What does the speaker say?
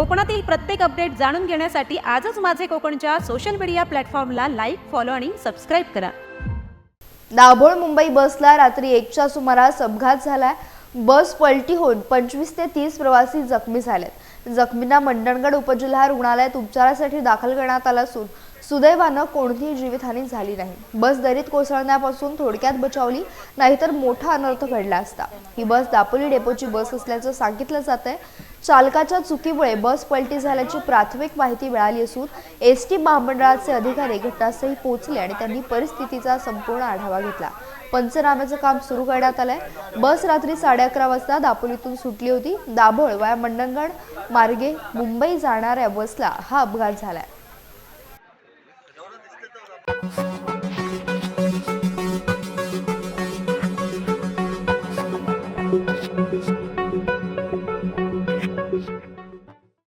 कोकणातील प्रत्येक अपडेट जाणून घेण्यासाठी आजच माझे कोकणच्या सोशल मीडिया प्लॅटफॉर्मला लाईक फॉलो आणि सबस्क्राईब करा. दाभोळ मुंबई बसला रात्री एकच्या सुमारास अपघात झाला बस पलटी होऊन पंचवीस ते तीस प्रवासी जखमी झालेत. जखमींना मंडणगड उपजिल्हा रुग्णालयात उपचारासाठी दाखल करण्यात आला असून सुदैवानं कोणतीही जीवितहानी झाली नाही. बस दरीत कोसळण्यापासून थोडक्यात बचावली नाहीतर मोठा अनर्थ घडला असता. ही बस दापोली डेपोची बस असल्याचं सांगितलं जात आहे चालकाच्या चुकीमुळे बस पलटी झाल्याची प्राथमिक माहिती मिळाली असून एस टी महामंडळाचे अधिकारी घटनास्थळी पोहोचले आणि त्यांनी परिस्थितीचा संपूर्ण आढावा घेतला. पंचनाम्याचं काम सुरू करण्यात आलंय. बस रात्री साडे अकरा वाजता दापोलीतून सुटली होती. दाभोळ वाया मंडणगड मार्गे मुंबई जाणाऱ्या बसला हा अपघात झालाय. Thank you.